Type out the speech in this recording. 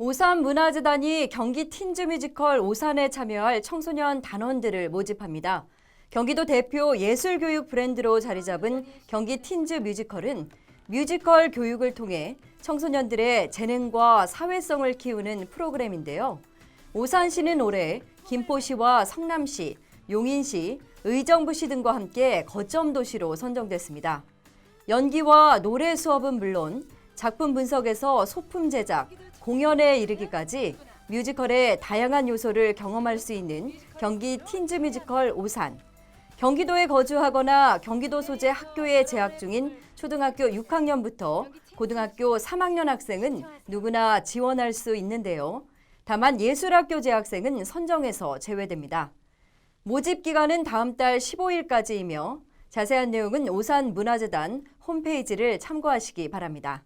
오산 문화재단이 경기 틴즈 뮤지컬 오산에 참여할 청소년 단원들을 모집합니다. 경기도 대표 예술교육 브랜드로 자리 잡은 경기 틴즈 뮤지컬은 뮤지컬 교육을 통해 청소년들의 재능과 사회성을 키우는 프로그램인데요. 오산시는 올해 김포시와 성남시, 용인시, 의정부시 등과 함께 거점 도시로 선정됐습니다. 연기와 노래 수업은 물론 작품 분석에서 소품 제작, 공연에 이르기까지 뮤지컬의 다양한 요소를 경험할 수 있는 경기 틴즈 뮤지컬 오산. 경기도에 거주하거나 경기도 소재 학교에 재학 중인 초등학교 6학년부터 고등학교 3학년 학생은 누구나 지원할 수 있는데요. 다만 예술학교 재학생은 선정에서 제외됩니다. 모집 기간은 다음 달 15일까지이며 자세한 내용은 오산 문화재단 홈페이지를 참고하시기 바랍니다.